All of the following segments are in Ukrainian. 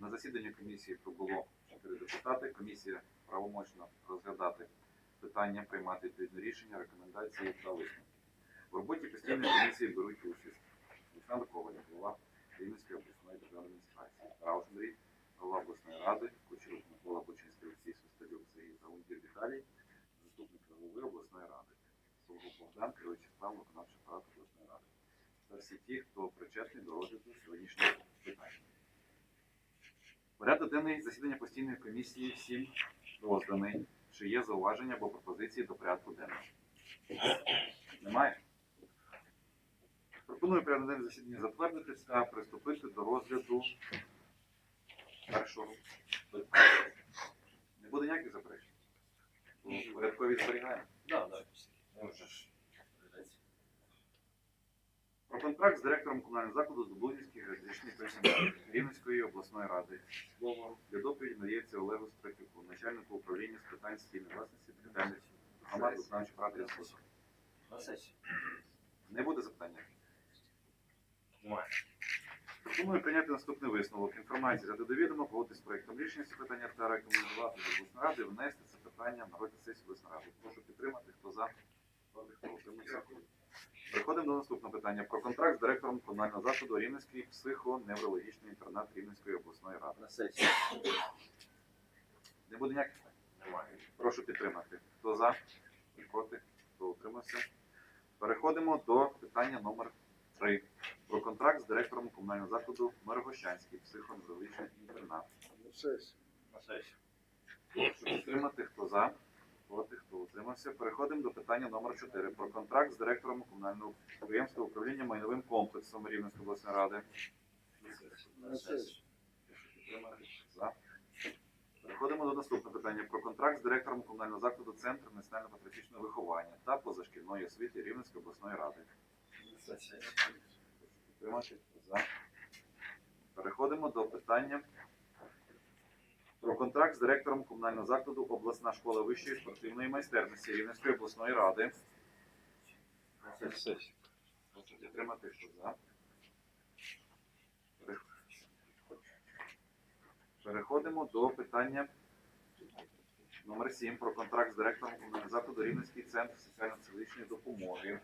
На засіданні комісії прибуло 4 депутати. Комісія правомочна розглядати питання, приймати відповідне рішення, рекомендації та висновки. В роботі постійної комісії беруть участь Олександр Коваль, голова Рівненської обласної державної адміністрації, Рауш Андрій, голова обласної ради, Кучерук Микола Бучинський Олексій Свисталюк Сергій Заунтір Віталій, заступник голови обласної ради, Соловов Богдан, керуючий справ виконавчого апарату обласної ради. Це всі ті, хто причетний до розгляду сьогоднішнього питання. Порядок денний засідання постійної комісії всім розданий. Чи є зауваження або пропозиції до порядку денного? Немає? Пропоную порядок денний засідання затвердити та приступити до розгляду першого. Не буде ніяких заперечень? Порядкові зберігаємо. Да, да. Може ж. Про контракт з директором комунального закладу Здобудівських географічних персонал Рівненської обласної ради. Слово для доповіді надається Олегу Стратюку, начальнику управління з питань спільної власності територіальних громад виконавчої ради сесії. Не буде запитання? Немає. Пропоную прийняти наступний висновок. Інформація до довідомо, погодити з проектом рішення ці питання та рекомендувати до обласної ради внести це питання на розгляд сесії обласної ради. Прошу підтримати, хто за, хто утримується. Переходимо до наступного питання про контракт з директором комунального закладу Рівненський психоневрологічний інтернат Рівненської обласної ради. На сесії. Не буде ніяких питань? Немає. Прошу підтримати. Хто за, проти, хто утримався. Переходимо до питання номер 3 про контракт з директором комунального закладу Мирогощанський психоневрологічний інтернат. На сесії. На сесії. Прошу підтримати, хто за, утримався. Переходимо до питання номер 4 про контракт з директором комунального підприємства управління майновим комплексом Рівненської обласної ради. Переходимо до наступного питання про контракт з директором комунального закладу Центру національного патріотичного виховання та позашкільної освіти Рівненської обласної ради. Переходимо до питання про контракт з директором комунального закладу обласна школа вищої спортивної майстерності Рівненської обласної ради. Підтримати, хто за. Переходимо до питання номер 7 про контракт з директором комунального закладу Рівненський центр соціально-психологічної допомоги.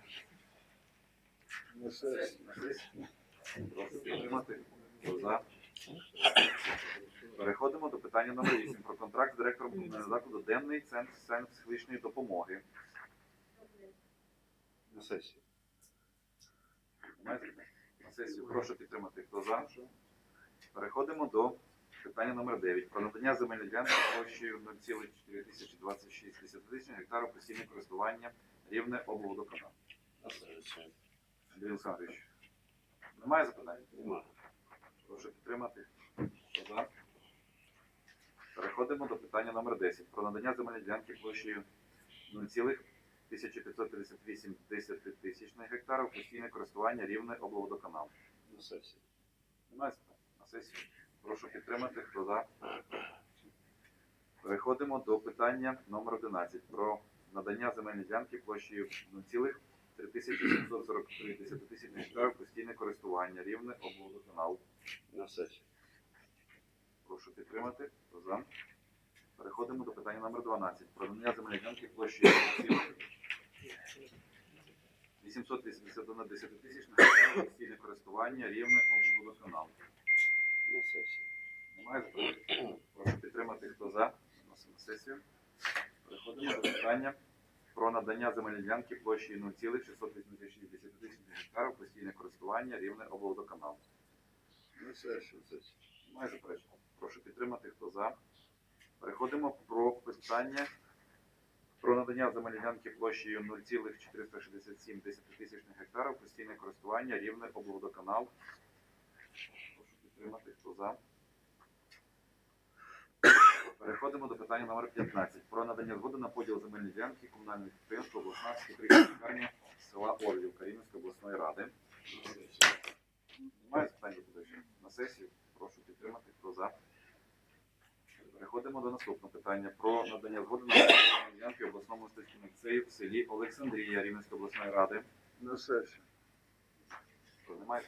Підтримати. Хто за? Переходимо до питання номер 8 про контракт з директором комунального закладу Денний центр соціально-психологічної допомоги. На сесії. На сесію прошу підтримати. Хто за? Переходимо до питання номер 9 про надання земельної ділянки площею 0,4026 тисяч гектарів постійне користування рівне облводоканал. На. Андрій Олександрович, немає запитань? Немає. Прошу підтримати. За? Переходимо до питання номер 10 про надання земельної ділянки площею 0,1558 тисячних гектарів постійне користування рівне облводоканал. На сесії. На сесію. Прошу підтримати. Хто за? Переходимо до питання номер 11 про надання земельної ділянки площею 0,3743 тисячних гектарів постійне користування рівне облводоканал. На сесії. Прошу підтримати. Хто за? Переходимо до питання номер 12. Про надання земельної ділянки площі 881 десятитисячних гектарів постійне користування рівне облводоканал. На сесії. Немає заперечень? Прошу підтримати. Хто за? Виносимо на сесію. Переходимо до питання про надання земельної ділянки площі 0,686 гектарів постійне користування рівне облводоканал. На сесії. Немає заперечень. Прошу підтримати, хто за. Переходимо про питання про надання земельної ділянки площею 0,467 десятитисячних гектарів постійне користування рівне облводоканал. Прошу підтримати, хто за. Переходимо до питання номер 15 про надання згоди на поділ земельної ділянки комунального підприємства обласна психіатрична лікарня села Орлівка Рівненської обласної ради. Немає запитань до доповідача? на сесію. Прошу підтримати, хто за. Переходимо до наступного питання про надання згоди на поділ ділянки обласному мистецькому ліцею в селі Олександрія Рівненської обласної ради. На сесії. Хто немає?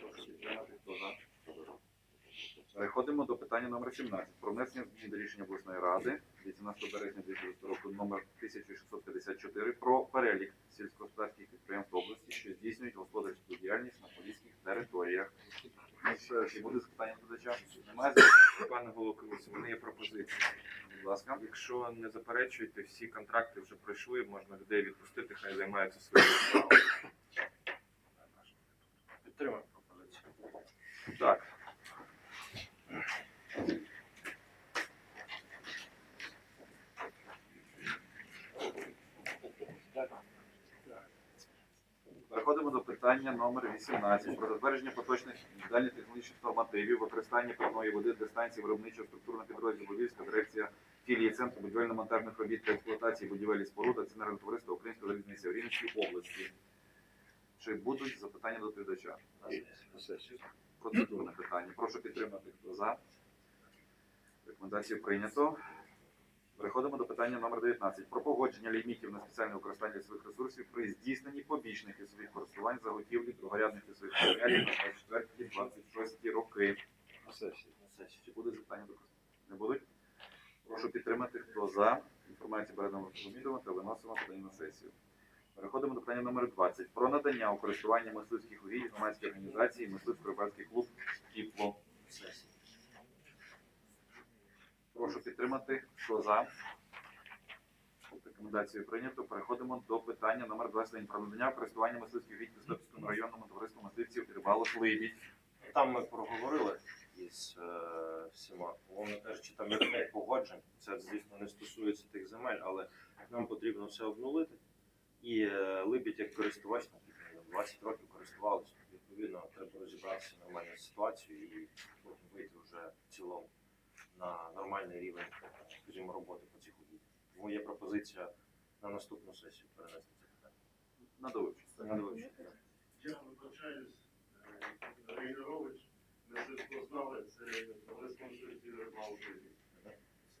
Прошу підтримати, хто за. Переходимо до питання номер 17 про внесення змін до рішення обласної ради 18 березня 2006 року номер 1654 про перелік сільськогосподарських підприємств області, що здійснюють господарську діяльність на поліських територіях. Чи буде запитання додача? Немає Пане у мене є пропозиція. Будь ласка. Якщо не заперечуєте, всі контракти вже пройшли, можна людей відпустити, хай займаються своїми справами. Підтримуємо пропозицію. Так. Переходимо до питання номер 18 про затвердження поточних індивідуальних технологічних нормативів використання питної води для станції виробничого структурного підрозділу Львівська дирекція філії Центру будівельно-монтажних робіт та експлуатації будівель і споруд акціонерного товариства Української залізниці в Рівненській області. Чи будуть запитання до доповідача? Процедурне питання. Прошу підтримати, хто за. Рекомендацію прийнято. Переходимо до питання номер 19 про погодження лімітів на спеціальне використання лісових ресурсів при здійсненні побічних лісових користувань заготівлі другорядних лісових матеріалів на 24-26 роки. На сесію. Чи будуть запитання до Не будуть? Прошу підтримати, хто за. Інформацію передамо відомо та виносимо подання на сесію. Переходимо до питання номер 20 про надання у користування мисливських угідь громадській організації мисливсько-рибальський клуб Тіпло. Прошу підтримати, хто за. Рекомендацію прийнято. Переходимо до питання номер 21 про надання користування мисливських угідь Костопському районному товариству мисливців рибалок Либідь. Там ми проговорили із е, всіма, умовно кажучи, там є погоджень. Це, звісно, не стосується тих земель, але нам потрібно все обнулити. І е, Либідь як користувач, там, 20 років користувалися. Відповідно, треба розібратися в нормальній ситуації і потім вийти вже в цілому на нормальний рівень, скажімо, роботи по цих угіддях. Тому є пропозиція на наступну сесію перенести це питання. На довивчення. На вивчення. Я вибачаюсь, Григорович, ми вже знали, це респонсорські рибалки.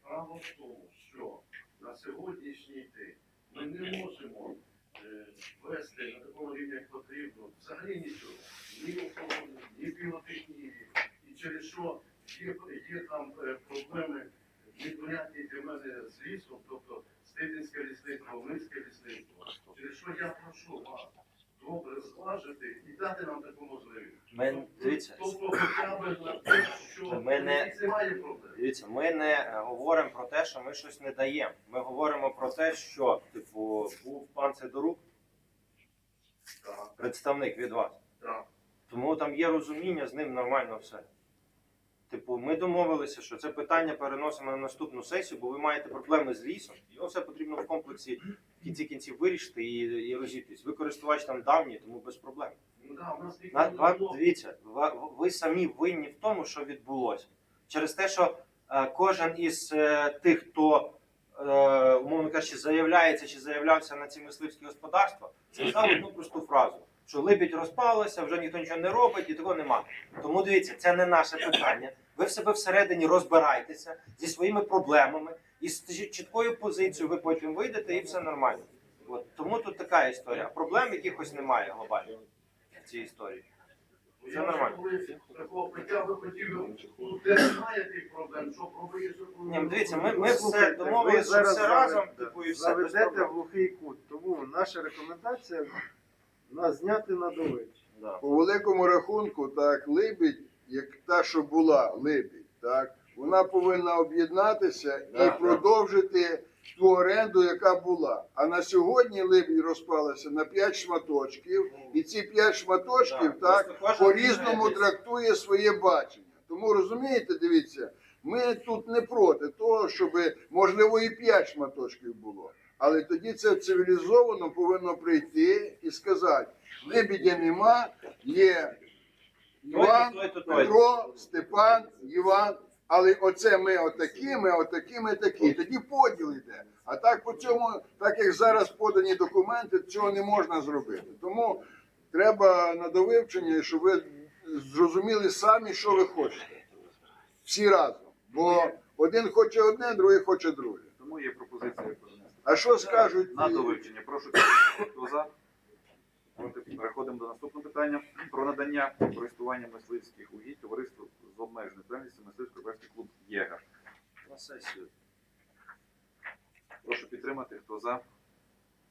Справа в тому, що на сьогоднішній день ми не можемо е, вести на такому рівні, як потрібно, взагалі нічого. Ні охорони, ні піротехнії. І через що є, є там е, проблеми непонятні для мене з лісом, тобто Степінське лісництво, Через що я прошу вас добре зважити і дати нам таку можливість. Ми, дивіться, Тобто хоча б на те, що Ми не- немає проблем. Дивіться, ми не е, говоримо про те, що ми щось не даємо. Ми говоримо про те, що типу був пан Сидорук, Так, представник від вас. так. Тому там є розуміння, з ним нормально все. Типу, ми домовилися, що це питання переносимо на наступну сесію, бо ви маєте проблеми з лісом. Його все потрібно в комплексі в кінці кінців вирішити і, і розійтись. Ви користувач там давній, тому без проблем. Ну да, у нас На, дивіться, ви самі винні в тому, що відбулося. Через те, що е, кожен із е, тих, хто, е, умовно кажучи, заявляється чи заявлявся на ці мисливські господарства, сказав одну просту фразу: що либідь розпалася, вже ніхто нічого не робить і такого нема. Тому дивіться, це не наше питання. Ви в себе всередині розбирайтеся зі своїми проблемами і з чіткою позицією ви потім вийдете і все нормально. От тому тут така історія. Проблем якихось немає глобально в цій історії. Це нормально. ну, Ні, ну, дивіться, ми, ми все домовилися, що все разом, заведете- типу, і все Заведете в глухий кут. Тому наша рекомендація нас зняти на довивчення. Да. По великому рахунку, так, Либідь, як та, що була Либідь, так, вона повинна об'єднатися Да, і продовжити ту оренду, яка була. А на сьогодні Либідь розпалася на 5 шматочків, і ці 5 шматочків Да. так, Просто кожен по-різному трактує своє бачення. Тому розумієте, дивіться, ми тут не проти того, щоб можливо і 5 шматочків було. Але тоді це цивілізовано повинно прийти і сказати: лебідя нема, є Іван. Петро, Степан, Іван. Але оце ми отакі, ми отакі, ми такі. Тоді поділ йде. А так по цьому, так як зараз подані документи, цього не можна зробити. Тому треба на довивчення, щоб ви зрозуміли самі, що ви хочете. Всі разом. Бо один хоче одне, другий хоче друге. Тому є пропозиція. А що скажуть? На довивчення. Прошу. Хто за? Переходимо до наступного питання. Про надання користування мисливських угідь товариству з обмеженою діяльністю мисливсько-рибальський клуб Єгер. На сесію. Прошу підтримати. Хто за?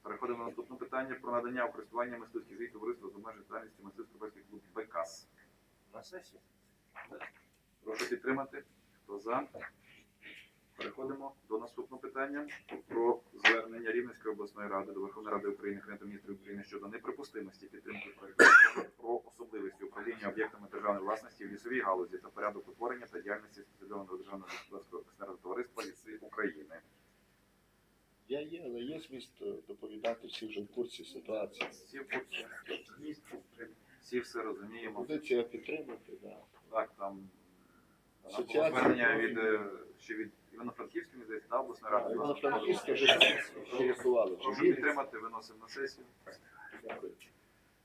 Переходимо на наступне питання про надання у користування мисливських звітів товариства з обмеженою діяльністю мисливсько-рибальський клуб Бекас. На сесію. Прошу підтримати. Хто за? Переходимо до наступного питання про звернення Рівненської обласної ради до Верховної Ради України, Кабінету міністрів України щодо неприпустимості підтримки проекту про особливості управління об'єктами державної власності в лісовій галузі та порядок утворення та діяльності спеціалізованого державного господарського акціонерного товариства Ліси України. Я є, але є зміст е, доповідати всі вже в курсі ситуації. Всі в курсі? Всі все розуміємо. Позиція підтримати, да. Так, там Асоціація. звернення від ще від Івано-Франківської здається, да, обласної ради. Івано-Франківське вже голосували. Прошу підтримати, виносимо на сесію.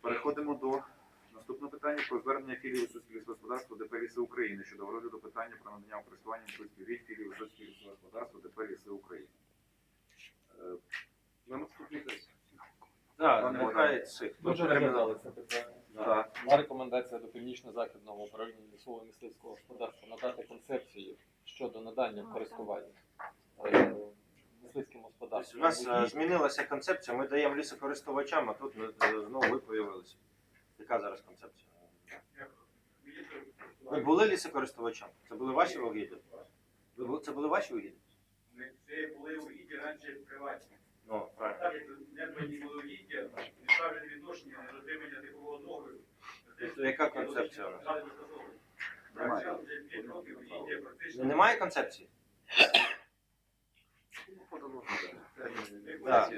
Переходимо до наступного питання про звернення філії господарства ДП Ліси України щодо розгляду питання про надання у користування Висоцьких від філії господарства ДП Ліси України. На наступній сесії. Так, нехай. Ми вже розглядали це питання. Так. Рекомендація до північно-західного управління лісового мисливського господарства надати концепцію щодо надання в користування е, мисливським Тобто господарствам. у нас е, змінилася концепція, ми даємо лісокористувачам, а тут ми, е, знову ви появилися. Яка зараз концепція? Ви були лісокористувачем? Це були ваші? Ви бу- Це були ваші угіддя? Це були угіддя раніше приватні. Ну, правильно. так як не були були угіддя, відставлені відношення на дотримання типового договору. То яка концепція у нас? Немає. Працював вже 5 років угіддя практично. Ну, Немає концепції? Так.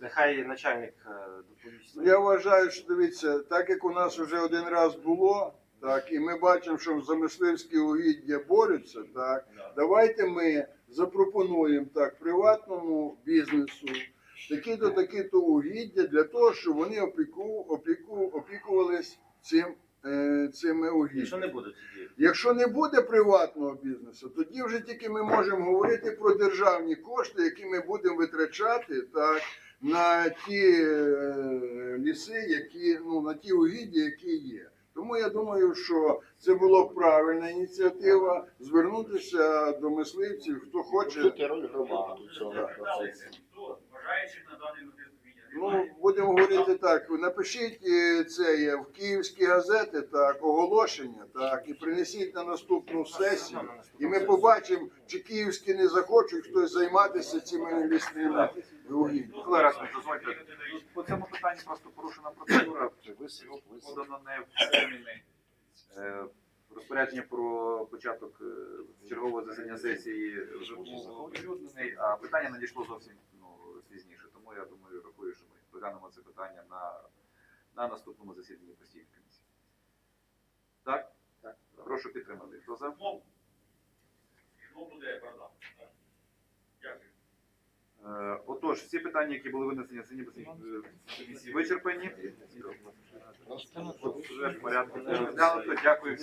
Нехай начальник е, доповість. Я вважаю, що дивіться, так як у нас вже один раз було, так, і ми бачимо, що замисливські угіддя борються, так, давайте ми запропонуємо так приватному бізнесу такі-то, такі-то угіддя для того, щоб вони опіку, опіку, опікувались цим, е, цими Якщо не буде тоді. Якщо не буде приватного бізнесу, тоді вже тільки ми можемо говорити про державні кошти, які ми будемо витрачати так, на ті е, ліси, які ну на ті угіддя, які є. Тому я думаю, що це була правильна ініціатива звернутися до мисливців, хто хоче. Тут роль громади в цьому процесі. хто бажаючих на даний момент. Ну, будемо говорити так. Напишіть е, це є в київські газети, так, оголошення, так, і принесіть на наступну сесію. І ми побачимо, чи київські не захочуть хтось займатися цими лісними угіднями. Микола Расmus, дозвольте. По цьому питанню просто порушена процедура. Подано не в терміни. Е, Розпорядження про початок е, чергового засідання сесії вже оприлюднений, а питання надійшло зовсім ну, пізніше. Тому я думаю, рахую, що розглянемо це питання на, на наступному засіданні постійної комісії. Так? Так. Прошу підтримати. Хто за? Буде. Дякую. Е, Отож, всі питання, які були винесені на сьогодні комісії, вичерпані. Вже в порядку. Дякую всім.